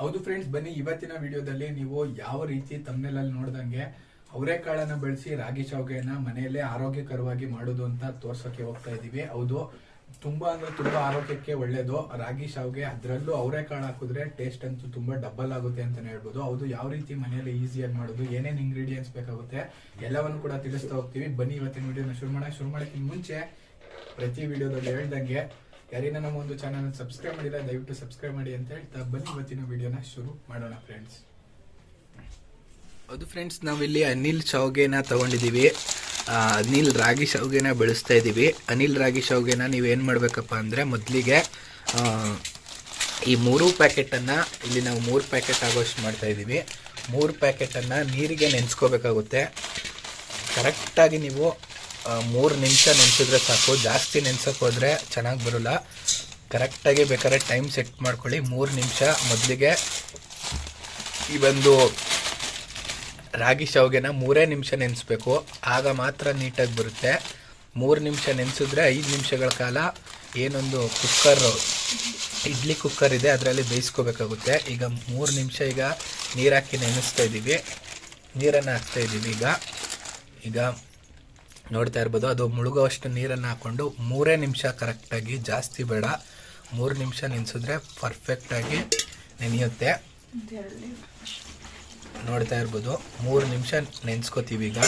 ಹೌದು ಫ್ರೆಂಡ್ಸ್ ಬನ್ನಿ ಇವತ್ತಿನ ವಿಡಿಯೋದಲ್ಲಿ ನೀವು ಯಾವ ರೀತಿ ತಮ್ಮನೆಲ್ಲಲ್ಲಿ ನೋಡ್ದಂಗೆ ಅವರೆಕಾಳನ್ನ ಬೆಳೆಸಿ ರಾಗಿ ಶಾವಿಗೆಯನ್ನ ಮನೆಯಲ್ಲೇ ಆರೋಗ್ಯಕರವಾಗಿ ಮಾಡೋದು ಅಂತ ತೋರ್ಸೋಕೆ ಹೋಗ್ತಾ ಇದ್ದೀವಿ. ಹೌದು, ತುಂಬಾ ಅಂದ್ರೆ ತುಂಬಾ ಆರೋಗ್ಯಕ್ಕೆ ಒಳ್ಳೇದು. ರಾಗಿ ಶಾವಿಗೆ ಅದರಲ್ಲೂ ಅವರೆಕಾಳು ಹಾಕಿದ್ರೆ ಟೇಸ್ಟ್ ಅಂತೂ ತುಂಬಾ ಡಬಲ್ ಆಗುತ್ತೆ ಅಂತಾನೆ ಹೇಳ್ಬೋದು. ಹೌದು, ಯಾವ ರೀತಿ ಮನೆಯಲ್ಲಿ ಈಸಿಯಾಗಿ ಮಾಡೋದು, ಏನೇನು ಇಂಗ್ರೀಡಿಯೆಂಟ್ಸ್ ಬೇಕಾಗುತ್ತೆ ಎಲ್ಲವನ್ನು ಕೂಡ ತಿಳಿಸ್ತಾ ಹೋಗ್ತೀವಿ. ಬನ್ನಿ ಇವತ್ತಿನ ವಿಡಿಯೋನ ಶುರು ಮಾಡೋಣ ಶುರು ಮಾಡೋಕ್ಕಿಂತ ಮುಂಚೆ ಪ್ರತಿ ವಿಡಿಯೋದಲ್ಲಿ ಹೇಳ್ದಂಗೆ ಯಾರಿನ ನಮ್ಮ ಒಂದು ಚಾನಲ್ ಸಬ್ಸ್ಕ್ರೈಬ್ ಮಾಡಿಲ್ಲ, ದಯವಿಟ್ಟು ಸಬ್ಸ್ಕ್ರೈಬ್ ಮಾಡಿ ಅಂತ ಹೇಳ್ತಾ ಬನ್ನಿ. ಇವತ್ತಿನ ವಿಡಿಯೋನ ಶುರು ಮಾಡೋಣ ಫ್ರೆಂಡ್ಸ್ ಅದು ಫ್ರೆಂಡ್ಸ್ ನಾವಿಲ್ಲಿ ಅನಿಲ್ ಶಾವ್ಗೆನ ತಗೊಂಡಿದ್ದೀವಿ. ಅನಿಲ್ ರಾಗಿ ಶಾವ್ಗೆನ ಬೆಳೆಸ್ತಾ ಇದ್ದೀವಿ. ಅನಿಲ್ ರಾಗಿ ಶಾವ್ಗೆನ ನೀವೇನು ಮಾಡಬೇಕಪ್ಪ ಅಂದರೆ ಮೊದಲಿಗೆ ಈ ಮೂರು ಪ್ಯಾಕೆಟನ್ನು ಇಲ್ಲಿ ನಾವು ಮೂರು ಪ್ಯಾಕೆಟ್ ಆಗೋಷ್ಟು ಮಾಡ್ತಾ ಇದ್ದೀವಿ. ಮೂರು ಪ್ಯಾಕೆಟನ್ನು ನೀರಿಗೆ ನೆನೆಸ್ಕೋಬೇಕಾಗುತ್ತೆ. ಕರೆಕ್ಟಾಗಿ ನೀವು ಮೂರು ನಿಮಿಷ ನೆನೆಸಿದ್ರೆ ಸಾಕು. ಜಾಸ್ತಿ ನೆನೆಸೋಕ್ಕೋದ್ರೆ ಚೆನ್ನಾಗಿ ಬರೋಲ್ಲ. ಕರೆಕ್ಟಾಗಿ ಬೇಕಾದ್ರೆ ಟೈಮ್ ಸೆಟ್ ಮಾಡ್ಕೊಳ್ಳಿ. ಮೂರು ನಿಮಿಷ ಮೊದಲಿಗೆ ಈ ಒಂದು ರಾಗಿ ಶಾವಿಗೆನ ಮೂರೇ ನಿಮಿಷ ನೆನೆಸ್ಬೇಕು. ಆಗ ಮಾತ್ರ ನೀಟಾಗಿ ಬರುತ್ತೆ. ಮೂರು ನಿಮಿಷ ನೆನೆಸಿದ್ರೆ ಐದು ನಿಮಿಷಗಳ ಕಾಲ ಏನೊಂದು ಕುಕ್ಕರ್ ಇಡ್ಲಿ ಕುಕ್ಕರ್ ಇದೆ, ಅದರಲ್ಲಿ ಬೇಯಿಸ್ಕೋಬೇಕಾಗುತ್ತೆ. ಈಗ ಮೂರು ನಿಮಿಷ ಈಗ ನೀರಾಕಿ ನೆನೆಸ್ತಾ ಇದ್ದೀವಿ. ನೀರನ್ನು ಹಾಕ್ತಾ ಇದ್ದೀವಿ ಈಗ. ಈಗ ನೋಡ್ತಾ ಇರ್ಬೋದು, ಅದು ಮುಳುಗೋವಷ್ಟು ನೀರನ್ನು ಹಾಕ್ಕೊಂಡು ಮೂರೇ ನಿಮಿಷ ಕರೆಕ್ಟಾಗಿ ಜಾಸ್ತಿ ಬೇಡ. ಮೂರು ನಿಮಿಷ ನೆನೆಸಿದ್ರೆ ಪರ್ಫೆಕ್ಟಾಗಿ ನೆನೆಯುತ್ತೆ. ನೋಡ್ತಾ ಇರ್ಬೋದು, ಮೂರು ನಿಮಿಷ ನೆನೆಸ್ಕೋತೀವಿ ಈಗ.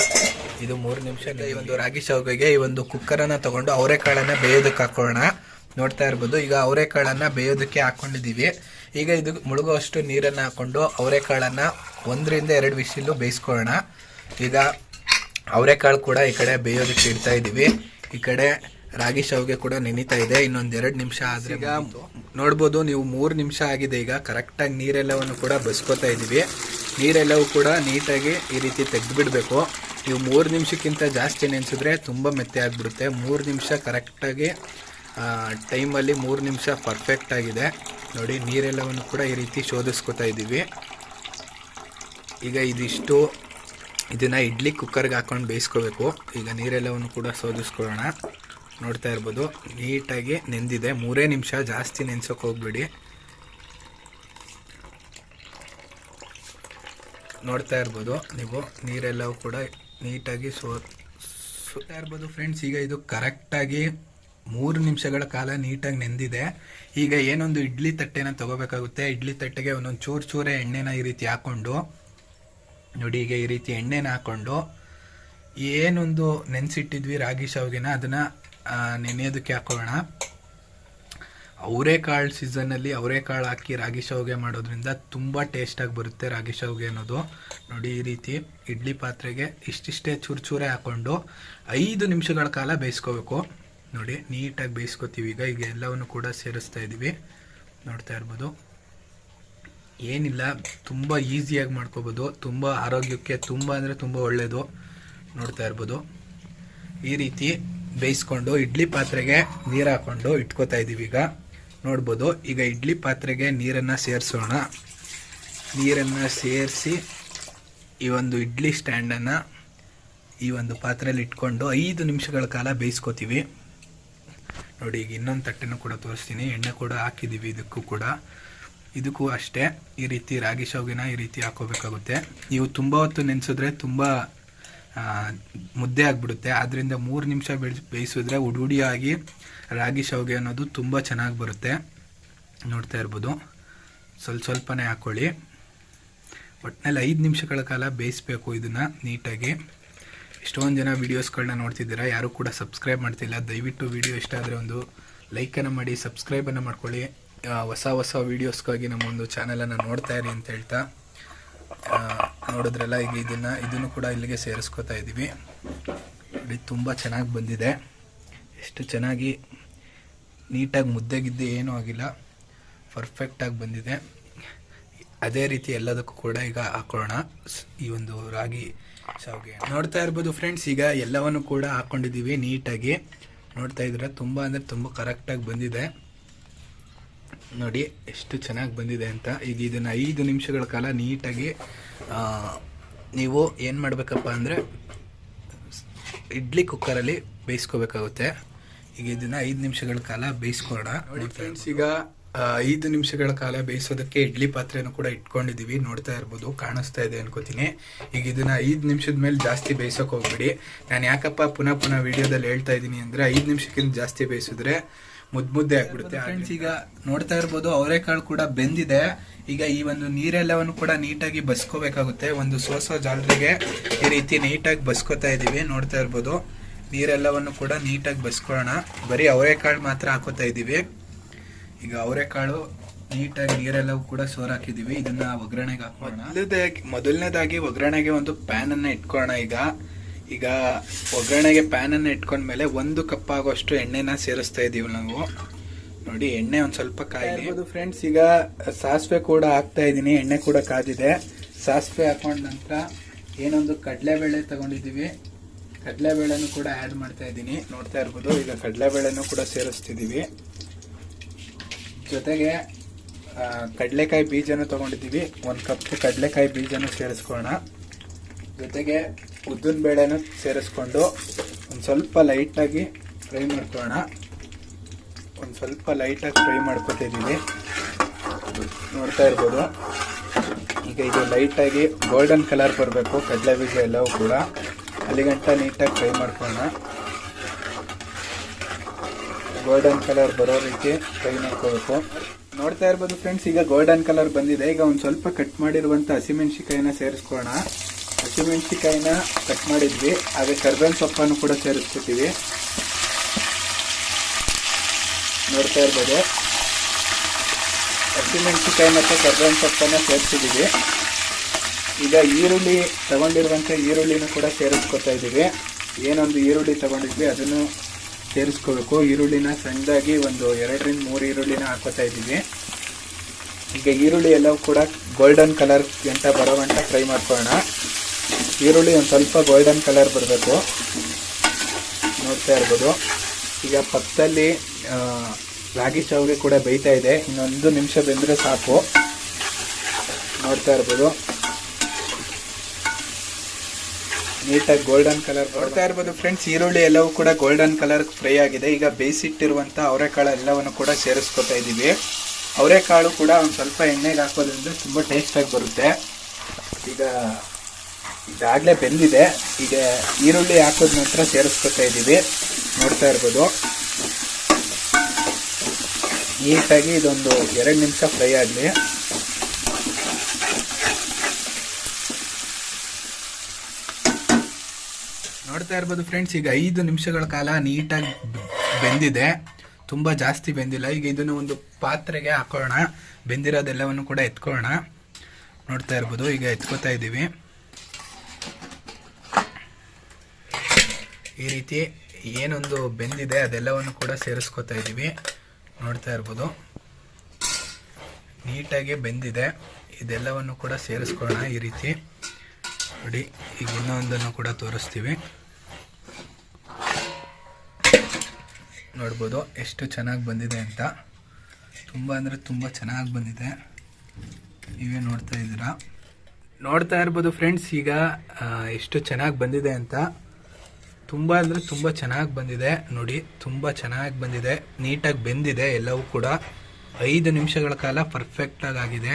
ಇದು ಮೂರು ನಿಮಿಷ ಈ ಒಂದು ರಾಗಿ ಶಾವ್ಗೆಗೆ ಈ ಒಂದು ಕುಕ್ಕರನ್ನು ತೊಗೊಂಡು ಅವರೆಕಾಳನ್ನು ಬೇಯೋದಕ್ಕೆ ಹಾಕೋಣ ನೋಡ್ತಾ ಇರ್ಬೋದು, ಈಗ ಅವರೆಕಾಳನ್ನು ಬೇಯೋದಕ್ಕೆ ಹಾಕ್ಕೊಂಡಿದ್ದೀವಿ ಈಗ ಇದು ಮುಳುಗುವಷ್ಟು ನೀರನ್ನು ಹಾಕ್ಕೊಂಡು ಅವರೆಕಾಳನ್ನು ಒಂದರಿಂದ ಎರಡು ವಿಸಿಲು ಬೇಯಿಸ್ಕೊಳ್ಳೋಣ. ಈಗ ಅವರೆಕಾಳು ಕೂಡ ಈ ಕಡೆ ಬೇಯೋದಕ್ಕೆ ಇಡ್ತಾ ಇದ್ದೀವಿ. ಈ ಕಡೆ ರಾಗಿ ಶಾವ್ಗೆ ಕೂಡ ನೆನೀತಾ ಇದೆ ಇನ್ನೊಂದ್ ಎರಡು ನಿಮಿಷ ಆದ್ರೆ ಈಗ ನೋಡ್ಬೋದು ನೀವು ಮೂರು ನಿಮಿಷ ಆಗಿದೆ ಈಗ ಕರೆಕ್ಟಾಗಿ ನೀರೆಲ್ಲವನ್ನು ಕೂಡ ಬಸ್ಕೋತಾ ಇದ್ದೀವಿ ನೀರೆಲ್ಲವೂ ಕೂಡ ನೀಟಾಗಿ ಈ ರೀತಿ ತೆಗೆದುಬಿಡ್ಬೇಕು. ನೀವು ಮೂರು ನಿಮಿಷಕ್ಕಿಂತ ಜಾಸ್ತಿ ನೆನೆಸಿದ್ರೆ ತುಂಬ ಮೆತ್ತೆ ಆಗಿಬಿಡುತ್ತೆ. ಮೂರು ನಿಮಿಷ ಕರೆಕ್ಟಾಗಿ ಟೈಮಲ್ಲಿ ಮೂರು ನಿಮಿಷ ಪರ್ಫೆಕ್ಟ್ ಆಗಿದೆ. ನೋಡಿ ನೀರೆಲ್ಲವನ್ನು ಕೂಡ ಈ ರೀತಿ ಶೋಧಿಸ್ಕೊತಾ ಇದ್ದೀವಿ ಈಗ ಇದಿಷ್ಟು ಇದನ್ನ ಇಡ್ಲಿ ಕುಕ್ಕರ್ಗೆ ಹಾಕೊಂಡು ಬೇಯಿಸ್ಕೋಬೇಕು. ಈಗ ನೀರೆಲ್ಲವನ್ನು ಕೂಡ ಶೋಧಿಸ್ಕೊಳ್ಳೋಣ. ನೋಡ್ತಾ ಇರ್ಬೋದು. ನೀಟಾಗಿ ನೆಂದಿದೆ. ಮೂರೇ ನಿಮಿಷ ಜಾಸ್ತಿ ನೆನ್ಸೋಕೆ ಹೋಗ್ಬೇಡಿ. ನೋಡ್ತಾ ಇರ್ಬೋದು. ನೀವು ನೀರೆಲ್ಲವೂ ಕೂಡ ನೀಟಾಗಿ ಸೋ ಸುತ್ತಾ ಇರ್ಬೋದು ಫ್ರೆಂಡ್ಸ್. ಈಗ ಇದು ಕರೆಕ್ಟಾಗಿ ಮೂರು ನಿಮಿಷಗಳ ಕಾಲ ನೀಟಾಗಿ ನೆಂದಿದೆ. ಈಗ ಏನೊಂದು ಇಡ್ಲಿ ತಟ್ಟೆನ ತಗೋಬೇಕಾಗುತ್ತೆ. ಇಡ್ಲಿ ತಟ್ಟೆಗೆ ಒಂದೊಂದು ಚೂರು ಚೂರೇ ಎಣ್ಣೆನ ಈ ರೀತಿ ಹಾಕ್ಕೊಂಡು ನೋಡಿ ಈಗ ಈ ರೀತಿ ಎಣ್ಣೆನ ಹಾಕ್ಕೊಂಡು ಏನೊಂದು ನೆನೆಸಿಟ್ಟಿದ್ವಿ ರಾಗಿ ಶಾವ್ಗೆನ, ಅದನ್ನ ನೆನೆಯೋದಕ್ಕೆ ಹಾಕೋಣ. ಅವರೆಕಾಳು ಸೀಸನ್ನಲ್ಲಿ ಅವರೆಕಾಳು ಹಾಕಿ ರಾಗಿ ಶಾವಿಗೆ ಮಾಡೋದ್ರಿಂದ ತುಂಬ ಟೇಸ್ಟಾಗಿ ಬರುತ್ತೆ ರಾಗಿ ಶಾವಿಗೆ ಅನ್ನೋದು. ನೋಡಿ ಈ ರೀತಿ ಇಡ್ಲಿ ಪಾತ್ರೆಗೆ ಇಷ್ಟಿಷ್ಟೇ ಚೂರು ಹಾಕ್ಕೊಂಡು ಐದು ನಿಮಿಷಗಳ ಕಾಲ ಬೇಯಿಸ್ಕೋಬೇಕು. ನೋಡಿ ನೀಟಾಗಿ ಬೇಯಿಸ್ಕೋತೀವಿ ಈಗ ಈಗ ಎಲ್ಲವನ್ನು ಕೂಡ ಸೇರಿಸ್ತಾ ಇದ್ದೀವಿ ನೋಡ್ತಾ ಇರ್ಬೋದು. ಏನಿಲ್ಲ, ತುಂಬ ಈಸಿಯಾಗಿ ಮಾಡ್ಕೋಬೋದು. ತುಂಬ ಆರೋಗ್ಯಕ್ಕೆ ತುಂಬ ಅಂದರೆ ತುಂಬ ಒಳ್ಳೆಯದು ನೋಡ್ತಾ ಇರ್ಬೋದು. ಈ ರೀತಿ ಬೇಯಿಸ್ಕೊಂಡು ಇಡ್ಲಿ ಪಾತ್ರೆಗೆ ನೀರು ಹಾಕೊಂಡು ಇಟ್ಕೋತಾ ಇದ್ದೀವಿ ಈಗ. ನೋಡ್ಬೋದು, ಈಗ ಇಡ್ಲಿ ಪಾತ್ರೆಗೆ ನೀರನ್ನು ಸೇರಿಸೋಣ. ನೀರನ್ನು ಸೇರಿಸಿ ಈ ಒಂದು ಇಡ್ಲಿ ಸ್ಟ್ಯಾಂಡನ್ನು ಈ ಒಂದು ಪಾತ್ರೆಯಲ್ಲಿ ಇಟ್ಕೊಂಡು ಐದು ನಿಮಿಷಗಳ ಕಾಲ ಬೇಯಿಸ್ಕೋತೀವಿ. ನೋಡಿ, ಈಗ ಇನ್ನೊಂದು ತಟ್ಟೆನೂ ಕೂಡ ತೋರಿಸ್ತೀನಿ. ಎಣ್ಣೆ ಕೂಡ ಹಾಕಿದ್ದೀವಿ ಇದಕ್ಕೂ ಕೂಡ. ಇದಕ್ಕೂ ಅಷ್ಟೇ. ಈ ರೀತಿ ರಾಗಿ ಶೋಗಿನ ಈ ರೀತಿ ಹಾಕೋಬೇಕಾಗುತ್ತೆ. ನೀವು ತುಂಬ ಹೊತ್ತು ನೆನೆಸಿದ್ರೆ ತುಂಬ ಮುದ್ದೆ ಆಗಿಬಿಡುತ್ತೆ. ಆದ್ದರಿಂದ ಮೂರು ನಿಮಿಷ ಬೆಳೆಸ್ ಬೇಯಿಸಿದ್ರೆ ಉಡುಡಿಯಾಗಿ ರಾಗಿ ಶಾವ್ಗೆ ಅನ್ನೋದು ತುಂಬ ಚೆನ್ನಾಗಿ ಬರುತ್ತೆ. ನೋಡ್ತಾ ಇರ್ಬೋದು. ಸ್ವಲ್ಪ ಸ್ವಲ್ಪನೇ ಹಾಕ್ಕೊಳ್ಳಿ ಒಟ್ಟಿನಲ್ಲಿ ಐದು ನಿಮಿಷಗಳ ಕಾಲ ಬೇಯಿಸ್ಬೇಕು ಇದನ್ನು ನೀಟಾಗಿ. ಎಷ್ಟೊಂದು ಜನ ವೀಡಿಯೋಸ್ಗಳನ್ನ ನೋಡ್ತಿದ್ದೀರಾ, ಯಾರು ಕೂಡ ಸಬ್ಸ್ಕ್ರೈಬ್ ಮಾಡ್ತಿಲ್ಲ. ದಯವಿಟ್ಟು ವಿಡಿಯೋ ಇಷ್ಟ ಆದರೆ ಒಂದು ಲೈಕನ್ನು ಮಾಡಿ, ಸಬ್ಸ್ಕ್ರೈಬನ್ನು ಮಾಡ್ಕೊಳ್ಳಿ. ಹೊಸ ಹೊಸ ವೀಡಿಯೋಸ್ಗಾಗಿ ನಮ್ಮ ಒಂದು ಚಾನಲನ್ನು ನೋಡ್ತಾ ಇರಿ ಅಂತ ಹೇಳ್ತಾ ನೋಡಿದ್ರಲ್ಲ, ಈಗ ಇದನ್ನು ಇದನ್ನು ಕೂಡ ಇಲ್ಲಿಗೆ ಸೇರಿಸ್ಕೊತಾ ಇದ್ದೀವಿ ನೋಡಿ ತುಂಬ ಚೆನ್ನಾಗಿ ಬಂದಿದೆ. ಎಷ್ಟು ಚೆನ್ನಾಗಿ ನೀಟಾಗಿ ಮುದ್ದೆಗಿದ್ದೆ ಏನೂ ಆಗಿಲ್ಲ. ಪರ್ಫೆಕ್ಟಾಗಿ ಬಂದಿದೆ. ಅದೇ ರೀತಿ ಎಲ್ಲದಕ್ಕೂ ಕೂಡ ಈಗ ಹಾಕೊಳ್ಳೋಣ ಈ ಒಂದು ರಾಗಿ ಶಾವಿಗೆ ನೋಡ್ತಾ ಇರ್ಬೋದು ಫ್ರೆಂಡ್ಸ್ ಈಗ ಎಲ್ಲವನ್ನು ಕೂಡ ಹಾಕ್ಕೊಂಡಿದ್ದೀವಿ ನೀಟಾಗಿ. ನೋಡ್ತಾ ಇದ್ರೆ ತುಂಬ ಅಂದರೆ ತುಂಬ ಕರೆಕ್ಟಾಗಿ ಬಂದಿದೆ. ನೋಡಿ ಎಷ್ಟು ಚೆನ್ನಾಗಿ ಬಂದಿದೆ ಅಂತ. ಈಗ ಇದನ್ನು ಐದು ನಿಮಿಷಗಳ ಕಾಲ ನೀಟಾಗಿ ನೀವು ಏನು ಮಾಡಬೇಕಪ್ಪ ಅಂದರೆ ಇಡ್ಲಿ ಕುಕ್ಕರಲ್ಲಿ ಬೇಯಿಸ್ಕೋಬೇಕಾಗುತ್ತೆ. ಈಗ ಇದನ್ನ ಐದು ನಿಮಿಷಗಳ ಕಾಲ ಬೇಯಿಸ್ಕೊಳ್ಳೋಣ. ನೋಡಿ ಫ್ರೆಂಡ್ಸ್ ಈಗ ಐದು ನಿಮಿಷಗಳ ಕಾಲ ಬೇಯಿಸೋದಕ್ಕೆ ಇಡ್ಲಿ ಪಾತ್ರೆನೂ ಕೂಡ ಇಟ್ಕೊಂಡಿದ್ದೀವಿ ನೋಡ್ತಾ ಇರ್ಬೋದು ಕಾಣಿಸ್ತಾ ಇದೆ ಅನ್ಕೋತೀನಿ. ಈಗ ಇದನ್ನ ಐದು ನಿಮಿಷದ ಮೇಲೆ ಜಾಸ್ತಿ ಬೇಯಿಸೋಕೆ ಹೋಗ್ಬೇಡಿ. ನಾನು ಯಾಕಪ್ಪ ಪುನಃ ಪುನಃ ವಿಡಿಯೋದಲ್ಲಿ ಹೇಳ್ತಾ ಇದ್ದೀನಿ ಅಂದರೆ ಐದು ನಿಮಿಷಕ್ಕಿಂತ ಜಾಸ್ತಿ ಬೇಯಿಸಿದ್ರೆ ಮುದ್ ಮುದ್ದೆ ಆಗ್ಬಿಡುತ್ತೆ ಫ್ರೆಂಡ್ಸ್ ಈಗ ನೋಡ್ತಾ ಇರ್ಬೋದು ಅವರೆಕಾಳು ಕೂಡ ಬೆಂದಿದೆ. ಈಗ ಈ ಒಂದು ನೀರೆಲ್ಲವನ್ನು ಕೂಡ ನೀಟಾಗಿ ಬಸ್ಕೋಬೇಕಾಗುತ್ತೆ. ಒಂದು ಸೋಸೋ ಜಾಲರಿಗೆ ಈ ರೀತಿ ನೀಟಾಗಿ ಬಸ್ಕೋತಾ ಇದೀವಿ ನೋಡ್ತಾ ಇರ್ಬೋದು. ನೀರೆಲ್ಲವನ್ನು ಕೂಡ ನೀಟಾಗಿ ಬಸ್ಕೊಳ್ಳೋಣ. ಬರೀ ಅವರೆಕಾಳು ಮಾತ್ರ ಹಾಕೋತಾ ಇದೀವಿ ಈಗ ಅವರೆಕಾಳು ನೀಟಾಗಿ ನೀರೆಲ್ಲವೂ ಕೂಡ ಸೋರ್ ಹಾಕಿದೀವಿ ಇದನ್ನ ಒಗ್ಗರಣೆಗೆ ಹಾಕೋಣ. ಮೊದಲನೇದಾಗಿ ಮೊದಲನೇದಾಗಿ ಒಗ್ಗರಣೆಗೆ ಒಂದು ಪ್ಯಾನ್ ಅನ್ನ ಇಟ್ಕೊಳ್ಳೋಣ ಈಗ. ಈಗ ಒಗ್ಗರಣೆಗೆ ಇಟ್ಕೊಂಡ ಇಟ್ಕೊಂಡ್ಮೇಲೆ ಒಂದು ಕಪ್ ಆಗೋಷ್ಟು ಎಣ್ಣೆನ ಸೇರಿಸ್ತಾ ಇದೀವಿ ನಾವು. ನೋಡಿ, ಎಣ್ಣೆ ಒಂದು ಸ್ವಲ್ಪ ಕಾಯಿ ಫ್ರೆಂಡ್ಸ್ ಈಗ ಸಾಸಿವೆ ಕೂಡ ಹಾಕ್ತಾ ಇದೀನಿ ಎಣ್ಣೆ ಕೂಡ ಕಾದಿದೆ. ಸಾಸಿವೆ ಹಾಕೊಂಡ ನಂತರ ಏನೊಂದು ಕಡಲೆಬೇಳೆ ತಗೊಂಡಿದೀವಿ ಕಡಲೆಬೇಳೆನೂ ಕೂಡ ಆ್ಯಡ್ ಮಾಡ್ತಾ ಇದ್ದೀನಿ. ನೋಡ್ತಾ ಇರ್ಬೋದು, ಈಗ ಕಡಲೆಬೇಳೆನೂ ಕೂಡ ಸೇರಿಸ್ತಿದ್ದೀವಿ. ಜೊತೆಗೆ ಕಡಲೆಕಾಯಿ ಬೀಜನೂ ತೊಗೊಂಡಿದ್ದೀವಿ. ಒಂದು ಕಪ್ ಕಡಲೆಕಾಯಿ ಬೀಜನೂ ಸೇರಿಸ್ಕೊಳ್ಳೋಣ. ಜೊತೆಗೆ ಉದ್ದಿನ ಬೇಳೆನ ಸೇರಿಸ್ಕೊಂಡು ಒಂದು ಸ್ವಲ್ಪ ಲೈಟಾಗಿ ಫ್ರೈ ಮಾಡ್ಕೊಳ್ಳೋಣ. ಒಂದು ಸ್ವಲ್ಪ ಲೈಟಾಗಿ ಫ್ರೈ ಮಾಡ್ಕೊತಿದ್ದೀವಿ ನೋಡ್ತಾ ಇರ್ಬೋದು. ಈಗ ಇದು ಲೈಟಾಗಿ ಗೋಲ್ಡನ್ ಕಲರ್ ಬರಬೇಕು, ಕಡಲೆ ಬೀಜ ಎಲ್ಲವೂ ಕೂಡ. ಅಲ್ಲಿಗಂಟ ನೀಟಾಗಿ ಫ್ರೈ ಮಾಡ್ಕೊಳ್ಳೋಣ. ಗೋಲ್ಡನ್ ಕಲರ್ ಬರೋ ರೀತಿ ಫ್ರೈ ಮಾಡ್ಕೋಬೇಕು. ನೋಡ್ತಾ ಇರ್ಬೋದು ಫ್ರೆಂಡ್ಸ್, ಈಗ ಗೋಲ್ಡನ್ ಕಲರ್ ಬಂದಿದೆ. ಈಗ ಒಂದು ಸ್ವಲ್ಪ ಕಟ್ ಮಾಡಿರುವಂಥ ಹಸಿಮೆಣಸಿಕಾಯಿನ ಸೇರಿಸ್ಕೊಳ್ಳೋಣ. ಹಸಿಮೆಣಸಿಕಾಯಿನ ಕಟ್ ಮಾಡಿದ್ವಿ. ಹಾಗೆ ಕರ್ಬೇವಿನ ಸೊಪ್ಪನ್ನು ಕೂಡ ಸೇರಿಸ್ಕೊತೀವಿ ನೋಡ್ತಾ ಇರ್ಬೋದು. ಹಸಿಮೆಣಸಿಕಾಯಿ ಮತ್ತು ಕರ್ಬೇವಿನ ಸೊಪ್ಪನ್ನ ಸೇರಿಸಿದ್ದೀವಿ. ಈಗ ಈರುಳ್ಳಿ ತಗೊಂಡಿರುವಂಥ ಈರುಳ್ಳಿನೂ ಕೂಡ ಸೇರಿಸ್ಕೊತಾ ಇದ್ದೀವಿ. ಏನೊಂದು ಈರುಳ್ಳಿ ತಗೊಂಡಿದ್ವಿ, ಅದನ್ನು ಸೇರಿಸ್ಕೋಬೇಕು. ಈರುಳ್ಳಿನ ಸಣ್ಣದಾಗಿ ಒಂದು ಎರಡರಿಂದ ಮೂರು ಈರುಳ್ಳಿನ ಹಾಕೋತಾ ಇದ್ದೀವಿ. ಈಗ ಈರುಳ್ಳಿ ಎಲ್ಲವೂ ಕೂಡ ಗೋಲ್ಡನ್ ಕಲರ್ ಗಂಟ ಬರೋ ಗಂಟ ಫ್ರೈ ಮಾಡ್ಕೊಳ್ಳೋಣ. ಈರುಳ್ಳಿ ಒಂದು ಸ್ವಲ್ಪ ಗೋಲ್ಡನ್ ಕಲರ್ ಬರಬೇಕು. ನೋಡ್ತಾ ಇರ್ಬೋದು. ಈಗ ಪಕ್ಕದಲ್ಲಿ ರಾಗಿ ಚೌಗೆ ಕೂಡ ಬೇಯ್ತಾ ಇದೆ. ಇನ್ನೊಂದು ನಿಮಿಷ ಬೆಂದರೆ ಸಾಕು. ನೋಡ್ತಾ ಇರ್ಬೋದು. ನೀಟಾಗಿ ಗೋಲ್ಡನ್ ಕಲರ್ ನೋಡ್ತಾ ಇರ್ಬೋದು ಫ್ರೆಂಡ್ಸ್ ಈರುಳ್ಳಿ ಎಲ್ಲವೂ ಕೂಡ ಗೋಲ್ಡನ್ ಕಲರ್ ಫ್ರೈ ಆಗಿದೆ. ಈಗ ಬೇಯಿಸಿಟ್ಟಿರುವಂಥ ಅವರೆಕಾಳು ಎಲ್ಲವನ್ನು ಕೂಡ ಸೇರಿಸ್ಕೊತಾ ಇದ್ದೀವಿ. ಅವರೆಕಾಳು ಕೂಡ ಒಂದು ಸ್ವಲ್ಪ ಎಣ್ಣೆಗೆ ಹಾಕೋದ್ರಿಂದ ತುಂಬ ಟೇಸ್ಟಾಗಿ ಬರುತ್ತೆ. ಈಗ ಇದಾಗಲೇ ಬೆಂದಿದೆ. ಈಗ ಈರುಳ್ಳಿ ಹಾಕೋದ್ ನಂತರ ಸೇರಿಸ್ಕೊತಾ ಇದ್ದೀವಿ. ನೋಡ್ತಾ ಇರ್ಬೋದು. ನೀಟಾಗಿ ಇದೊಂದು ಎರಡು ನಿಮಿಷ ಫ್ರೈ ಆಗಲಿ. ನೋಡ್ತಾ ಇರ್ಬೋದು ಫ್ರೆಂಡ್ಸ್, ಈಗ ಐದು ನಿಮಿಷಗಳ ಕಾಲ ನೀಟಾಗಿ ಬೆಂದಿದೆ. ತುಂಬ ಜಾಸ್ತಿ ಬೆಂದಿಲ್ಲ. ಈಗ ಇದನ್ನು ಒಂದು ಪಾತ್ರೆಗೆ ಹಾಕೋಣ ಬೆಂದಿರೋದೆಲ್ಲವನ್ನು ಕೂಡ ಎತ್ಕೊಳ್ಳೋಣ. ನೋಡ್ತಾ ಇರ್ಬೋದು. ಈಗ ಎತ್ಕೋತಾ ಇದ್ದೀವಿ. ಈ ರೀತಿ ಏನೊಂದು ಬೆಂದಿದೆ, ಅದೆಲ್ಲವನ್ನು ಕೂಡ ಸೇರಿಸ್ಕೊತಾ ಇದ್ದೀವಿ. ನೋಡ್ತಾ ಇರ್ಬೋದು. ನೀಟಾಗಿ ಬೆಂದಿದೆ. ಇದೆಲ್ಲವನ್ನು ಕೂಡ ಸೇರಿಸ್ಕೊಳ್ಳೋಣ ಈ ರೀತಿ. ನೋಡಿ, ಈಗ ಇನ್ನೊಂದನ್ನು ಕೂಡ ತೋರಿಸ್ತೀವಿ. ನೋಡ್ಬೋದು, ಎಷ್ಟು ಚೆನ್ನಾಗಿ ಬಂದಿದೆ ಅಂತ. ತುಂಬ ಅಂದರೆ ತುಂಬ ಚೆನ್ನಾಗಿ ಬಂದಿದೆ. ನೀವೇ ನೋಡ್ತಾ ಇದ್ದೀರಾ? ನೋಡ್ತಾ ಇರ್ಬೋದು ಫ್ರೆಂಡ್ಸ್, ಈಗ ಎಷ್ಟು ಚೆನ್ನಾಗಿ ಬಂದಿದೆ ಅಂತ. ತುಂಬ ಅಂದರೆ ತುಂಬ ಚೆನ್ನಾಗಿ ಬಂದಿದೆ. ನೋಡಿ, ತುಂಬ ಚೆನ್ನಾಗಿ ಬಂದಿದೆ. ನೀಟಾಗಿ ಬೆಂದಿದೆ ಎಲ್ಲವೂ ಕೂಡ. ಐದು ನಿಮಿಷಗಳ ಕಾಲ ಪರ್ಫೆಕ್ಟಾಗಿ ಆಗಿದೆ.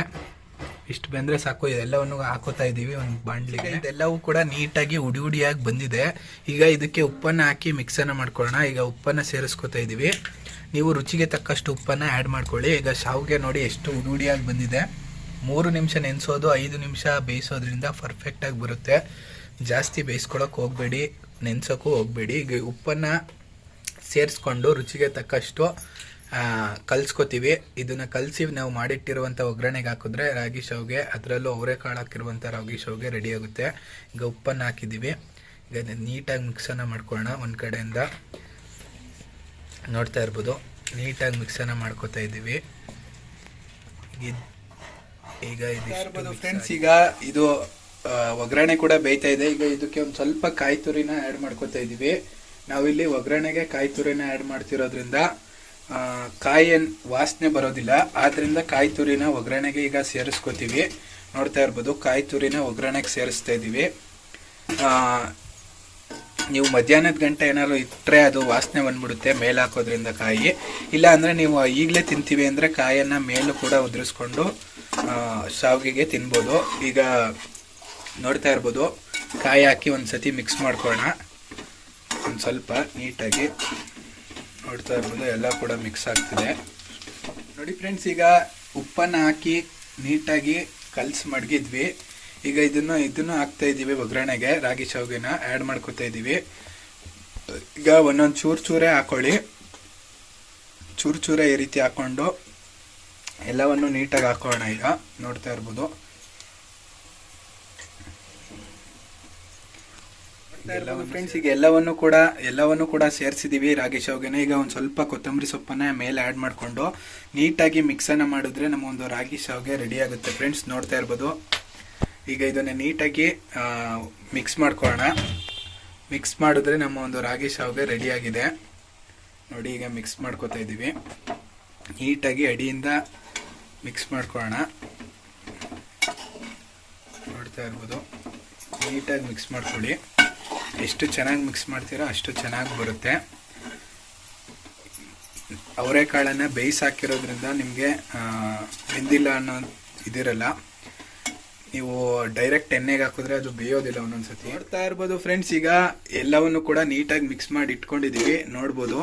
ಇಷ್ಟು ಬೆಂದರೆ ಸಾಕು, ಇದೆಲ್ಲವನ್ನು ಹಾಕೋತಾ ಇದ್ದೀವಿ ಒಂದು ಬಾಂಡ್ಲಿಗೆ ಇದೆಲ್ಲವೂ ಕೂಡ ನೀಟಾಗಿ ಉಡಿ ಉಡಿಯಾಗಿ ಬಂದಿದೆ. ಈಗ ಇದಕ್ಕೆ ಉಪ್ಪನ್ನು ಹಾಕಿ ಮಿಕ್ಸನ್ನು ಮಾಡ್ಕೊಳ್ಳೋಣ. ಈಗ ಉಪ್ಪನ್ನು ಸೇರಿಸ್ಕೊತಾ ಇದ್ದೀವಿ ನೀವು ರುಚಿಗೆ ತಕ್ಕಷ್ಟು ಉಪ್ಪನ್ನು ಆ್ಯಡ್ ಮಾಡ್ಕೊಳ್ಳಿ. ಈಗ ಶಾವಿಗೆ ನೋಡಿ ಎಷ್ಟು ಉಡಿ ಉಡಿಯಾಗಿ ಬಂದಿದೆ. ಮೂರು ನಿಮಿಷ ನೆನೆಸೋದು, ಐದು ನಿಮಿಷ ಬೇಯಿಸೋದ್ರಿಂದ ಪರ್ಫೆಕ್ಟಾಗಿ ಬರುತ್ತೆ. ಜಾಸ್ತಿ ಬೇಯಿಸ್ಕೊಳಕ್ಕೆ ಹೋಗಬೇಡಿ. ನೆನೆಸೋಕ್ಕೂ ಹೋಗಬೇಡಿ. ಈಗ ಉಪ್ಪನ್ನು ಸೇರಿಸ್ಕೊಂಡು ರುಚಿಗೆ ತಕ್ಕಷ್ಟು ಕಲ್ಸ್ಕೊತೀವಿ. ಇದನ್ನು ಕಲಸಿ ನಾವು ಮಾಡಿಟ್ಟಿರುವಂಥ ಒಗ್ಗರಣೆಗೆ ಹಾಕಿದ್ರೆ ರಾಗಿ ಶಾವಿಗೆ ಅದರಲ್ಲೂ ಅವರೆಕಾಳು ಹಾಕಿರುವಂಥ ರಾಗಿ ಶಾವಿಗೆ ರೆಡಿ ಆಗುತ್ತೆ. ಈಗ ಉಪ್ಪನ್ನು ಹಾಕಿದ್ದೀವಿ. ಈಗ ನೀಟಾಗಿ ಮಿಕ್ಸನ್ನು ಮಾಡ್ಕೊಳ್ಳೋಣ ಒಂದು ಕಡೆಯಿಂದ. ನೋಡ್ತಾ ಇರ್ಬೋದು. ನೀಟಾಗಿ ಮಿಕ್ಸನ್ನು ಮಾಡ್ಕೊತಾ ಇದ್ದೀವಿ. ಇದ್- ಈಗ ಇದು ಫ್ರೆಂಡ್ಸ್ ಈಗ ಇದು ಒಗ್ಗರಣೆ ಕೂಡ ಬೇಯ್ತಾ ಇದೆ. ಈಗ ಇದಕ್ಕೆ ಒಂದು ಸ್ವಲ್ಪ ಕಾಯಿ ತುರಿನ ಆ್ಯಡ್ ಮಾಡ್ಕೊತಾ ಇದ್ದೀವಿ. ನಾವಿಲ್ಲಿ ಒಗ್ಗರಣೆಗೆ ಕಾಯಿ ತುರಿನ ಆ್ಯಡ್ ಮಾಡ್ತಿರೋದ್ರಿಂದ ಆ, ಕಾಯಿ ವಾಸನೆ ಬರೋದಿಲ್ಲ. ಆದ್ದರಿಂದ ಕಾಯಿ ತುರಿನ ಒಗ್ಗರಣೆಗೆ ಈಗ ಸೇರಿಸ್ಕೊತೀವಿ. ನೋಡ್ತಾ ಇರ್ಬೋದು ಕಾಯಿ ತುರಿನ ಒಗ್ಗರಣೆಗೆ ಸೇರಿಸ್ತಾ ಇದ್ದೀವಿ. ನೀವು ಮಧ್ಯಾಹ್ನದ ಗಂಟೆ ಏನಾದ್ರು ಇಟ್ಟರೆ ಅದು ವಾಸನೆ ಬಂದ್ಬಿಡುತ್ತೆ ಮೇಲೆ ಹಾಕೋದ್ರಿಂದ ಕಾಯಿ. ಇಲ್ಲ ಅಂದರೆ ನೀವು ಈಗಲೇ ತಿಂತೀವಿ ಅಂದರೆ ಕಾಯನ್ನು ಮೇಲೂ ಕೂಡ ಉದುರಿಸ್ಕೊಂಡು ಶಾವಿಗೆಗೆ ತಿನ್ಬೋದು. ಈಗ ನೋಡ್ತಾ ಇರ್ಬೋದು. ಕಾಯಿ ಹಾಕಿ ಒಂದು ಸತಿ ಮಿಕ್ಸ್ ಮಾಡ್ಕೊಳ್ಳೋಣ. ಒಂದು ಸ್ವಲ್ಪ ನೀಟಾಗಿ ನೋಡ್ತಾ ಇರ್ಬೋದು, ಎಲ್ಲ ಕೂಡ ಮಿಕ್ಸ್ ಆಗ್ತಿದೆ. ನೋಡಿ ಫ್ರೆಂಡ್ಸ್ ಈಗ ಉಪ್ಪನ್ನು ಹಾಕಿ ನೀಟಾಗಿ ಕಲ್ಸಿ ಮಡಗಿದ್ವಿ. ಈಗ ಇದನ್ನು ಇದನ್ನು ಹಾಕ್ತಾ ಇದ್ದೀವಿ ಒಗ್ಗರಣೆಗೆ. ರಾಗಿ ಶಾವಿಗೆನ ಆ್ಯಡ್ ಮಾಡ್ಕೊತಾ ಇದ್ದೀವಿ. ಈಗ ಒಂದೊಂದು ಚೂರು ಚೂರೇ ಹಾಕೊಳ್ಳಿ. ಚೂರು ಚೂರೇ ಈ ರೀತಿ ಹಾಕ್ಕೊಂಡು ಎಲ್ಲವನ್ನು ನೀಟಾಗಿ ಹಾಕೋಣ ಈಗ. ನೋಡ್ತಾ ಇರ್ಬೋದು. ಫ್ರೆಂಡ್ಸ್ ಈಗ ಎಲ್ಲವನ್ನು ಕೂಡ ಎಲ್ಲವನ್ನು ಕೂಡ ಸೇರಿಸಿದೀವಿ ರಾಗಿ ಶಾವಿಗೆನ ಈಗ ಒಂದು ಸ್ವಲ್ಪ ಕೊತ್ತಂಬರಿ ಸೊಪ್ಪನ್ನ ಮೇಲೆ ಆ್ಯಡ್ ಮಾಡಿಕೊಂಡು ನೀಟಾಗಿ ಮಿಕ್ಸನ್ನು ಮಾಡಿದ್ರೆ ನಮ್ಮ ಒಂದು ರಾಗಿ ಶಾವಿಗೆ ರೆಡಿ ಆಗುತ್ತೆ ಫ್ರೆಂಡ್ಸ್ ನೋಡ್ತಾ ಇರ್ಬೋದು. ಈಗ ಇದನ್ನ ನೀಟಾಗಿ ಮಿಕ್ಸ್ ಮಾಡ್ಕೊಳ್ಳೋಣ. ಮಿಕ್ಸ್ ಮಾಡಿದ್ರೆ ನಮ್ಮ ಒಂದು ರಾಗಿ ಶಾವಿಗೆ ರೆಡಿ ಆಗಿದೆ. ನೋಡಿ ಈಗ ಮಿಕ್ಸ್ ಮಾಡ್ಕೊತಾ ಇದ್ದೀವಿ. ನೀಟಾಗಿ ಅಡಿಯಿಂದ ಮಿಕ್ಸ್ ಮಾಡ್ಕೊಳ್ಳೋಣ. ನೋಡ್ತಾ ಇರ್ಬೋದು. ನೀಟಾಗಿ ಮಿಕ್ಸ್ ಮಾಡ್ಕೊಳ್ಳಿ. ಎಷ್ಟು ಚೆನ್ನಾಗಿ ಮಿಕ್ಸ್ ಮಾಡ್ತೀರೋ ಅಷ್ಟು ಚೆನ್ನಾಗಿ ಬರುತ್ತೆ. ಅವರೆಕಾಳನ್ನು ಬೇಯಿಸಿ ಹಾಕಿರೋದ್ರಿಂದ ನಿಮಗೆ ಬೆಂದಿಲ್ಲ ಅನ್ನೋ ಇದಿರಲ್ಲ, ನೀವು ಡೈರೆಕ್ಟ್ ಎಣ್ಣೆಗೆ ಹಾಕಿದ್ರೆ ಅದು ಬೇಯೋದಿಲ್ಲ ಒಂದೊಂದ್ಸತಿ. ನೋಡ್ತಾ ಇರ್ಬೋದು ಫ್ರೆಂಡ್ಸ್ ಈಗ ಎಲ್ಲವನ್ನು ಕೂಡ ನೀಟಾಗಿ ಮಿಕ್ಸ್ ಮಾಡಿ ಇಟ್ಕೊಂಡಿದ್ದೀವಿ, ನೋಡ್ಬೋದು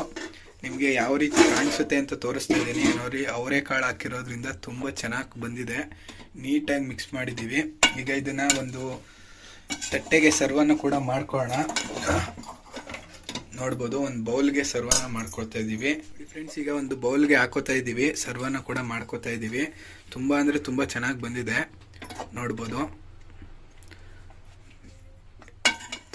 ನಿಮಗೆ ಯಾವ ರೀತಿ ಕಾಣಿಸುತ್ತೆ ಅಂತ ತೋರಿಸ್ತಾ ಇದ್ದೀನಿ. ನೋಡಿ, ಅವರೆಕಾಳು ಹಾಕಿರೋದ್ರಿಂದ ತುಂಬ ಚೆನ್ನಾಗಿ ಬಂದಿದೆ. ನೀಟಾಗಿ ಮಿಕ್ಸ್ ಮಾಡಿದ್ದೀವಿ. ಈಗ ಇದನ್ನು ಒಂದು ತಟ್ಟೆಗೆ ಸರ್ವನ್ನ ಕೂಡ ಮಾಡ್ಕೊಳ್ಳೋಣ. ನೋಡ್ಬೋದು, ಒಂದು ಬೌಲ್ಗೆ ಸರ್ವನ್ನ ಮಾಡ್ಕೊಳ್ತಾ ಇದ್ದೀವಿ ಫ್ರೆಂಡ್ಸ್ ಈಗ ಒಂದು ಬೌಲ್ಗೆ ಹಾಕೋತಾ ಇದ್ದೀವಿ ಸರ್ವನ್ನ ಕೂಡ ಮಾಡ್ಕೋತಾ ಇದ್ದೀವಿ ತುಂಬ ಅಂದರೆ ತುಂಬ ಚೆನ್ನಾಗಿ ಬಂದಿದೆ. ನೋಡ್ಬೋದು.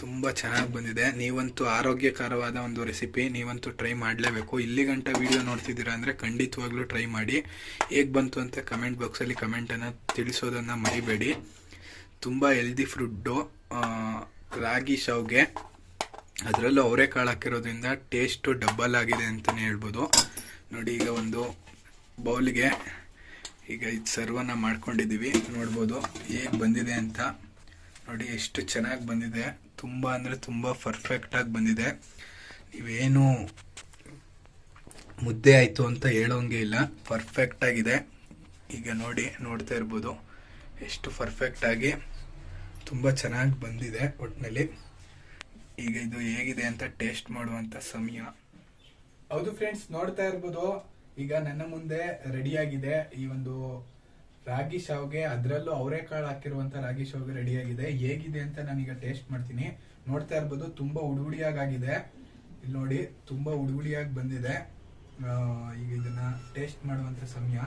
ತುಂಬ ಚೆನ್ನಾಗಿ ಬಂದಿದೆ. ನೀವಂತೂ ಆರೋಗ್ಯಕರವಾದ ಒಂದು ರೆಸಿಪಿ ನೀವಂತೂ ಟ್ರೈ ಮಾಡಲೇಬೇಕು. ಇಲ್ಲಿ ಗಂಟ ವಿಡಿಯೋ ನೋಡ್ತಿದ್ದೀರಾ ಅಂದರೆ ಖಂಡಿತವಾಗ್ಲೂ ಟ್ರೈ ಮಾಡಿ. ಹೇಗೆ ಬಂತು ಅಂತ ಕಮೆಂಟ್ ಬಾಕ್ಸಲ್ಲಿ ಕಮೆಂಟನ್ನು ತಿಳಿಸೋದನ್ನು ಮರಿಬೇಡಿ. ತುಂಬ ಹೆಲ್ದಿ ಫುಡ್ಡು ರಾಗಿ ಶಾವ್ಗೆ. ಅದರಲ್ಲೂ ಅವರೆಕಾಳು ಹಾಕಿರೋದ್ರಿಂದ ಟೇಸ್ಟು ಡಬ್ಬಲ್ ಆಗಿದೆ ಅಂತಲೇ ಹೇಳ್ಬೋದು. ನೋಡಿ ಈಗ ಒಂದು ಬೌಲ್ಗೆ ಈಗ ಇದು ಸರ್ವನ್ನ ಮಾಡ್ಕೊಂಡಿದ್ದೀವಿ, ನೋಡ್ಬೋದು ಹೇಗೆ ಬಂದಿದೆ ಅಂತ. ನೋಡಿ ಎಷ್ಟು ಚೆನ್ನಾಗಿ ಬಂದಿದೆ. ತುಂಬ ಅಂದರೆ ತುಂಬ ಪರ್ಫೆಕ್ಟಾಗಿ ಬಂದಿದೆ. ನೀವೇನು ಮುದ್ದೆ ಆಯಿತು ಅಂತ ಹೇಳೋಂಗೆ ಇಲ್ಲ. ಪರ್ಫೆಕ್ಟಾಗಿದೆ ಈಗ ನೋಡಿ ನೋಡ್ತಾ ಇರ್ಬೋದು. ಎಷ್ಟು ಪರ್ಫೆಕ್ಟಾಗಿ ತುಂಬ ಚೆನ್ನಾಗಿ ಬಂದಿದೆ ಒಟ್ಟಿನಲ್ಲಿ ಈಗ ಇದು ಹೇಗಿದೆ ಅಂತ ಟೇಸ್ಟ್ ಮಾಡುವಂಥ ಸಮಯ. ಹೌದು ಫ್ರೆಂಡ್ಸ್ ನೋಡ್ತಾ ಇರ್ಬೋದು. ಈಗ ನನ್ನ ಮುಂದೆ ರೆಡಿ ಆಗಿದೆ. ಈ ಒಂದು ರಾಗಿ ಶಾವ್ಗೆ, ಅದರಲ್ಲೂ ಅವರೆಕಾಳು ಹಾಕಿರುವಂತ ರಾಗಿ ಶಾವ್ಗೆ ರೆಡಿ ಆಗಿದೆ. ಹೇಗಿದೆ ಅಂತ ನಾನೀಗ ಟೇಸ್ಟ್ ಮಾಡ್ತೀನಿ. ನೋಡ್ತಾ ಇರ್ಬೋದು, ತುಂಬಾ ಆಗಿದೆ ಇಲ್ಲಿ ನೋಡಿ, ತುಂಬಾ ಉಡುಗುಡಿಯಾಗಿ ಬಂದಿದೆ. ಈಗ ಇದನ್ನ ಟೇಸ್ಟ್ ಮಾಡುವಂತ ಸಮಯ.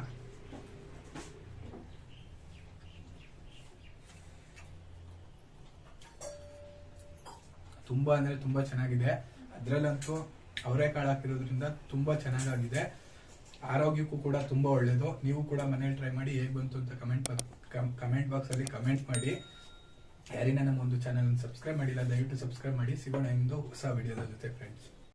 ತುಂಬಾ ಅಂದ್ರೆ ತುಂಬಾ ಚೆನ್ನಾಗಿದೆ. ಅದ್ರಲ್ಲಂತೂ ಅವರೆಕಾಳು ಹಾಕಿರೋದ್ರಿಂದ ತುಂಬಾ ಚೆನ್ನಾಗಾಗಿದೆ. ಆರೋಗ್ಯಕ್ಕೂ ಕೂಡ ತುಂಬಾ ಒಳ್ಳೇದು. ನೀವು ಕೂಡ ಮನೇಲಿ ಟ್ರೈ ಮಾಡಿ ಹೇಗೆ ಬಂತು ಅಂತ ಕಮೆಂಟ್ ಕಮೆಂಟ್ ಬಾಕ್ಸ್ ಅಲ್ಲಿ ಕಮೆಂಟ್ ಮಾಡಿ. ಯಾರಿನ ನಮ್ಮ ಒಂದು ಚಾನಲ್ ಸಬ್ಸ್ಕ್ರೈಬ್ ಮಾಡಿಲ್ಲ, ದಯವಿಟ್ಟು ಸಬ್ಸ್ಕ್ರೈಬ್ ಮಾಡಿ. ಸಿಗೋಣ ಎಂದು ಹೊಸ ವಿಡಿಯೋದ ಜೊತೆ ಫ್ರೆಂಡ್ಸ್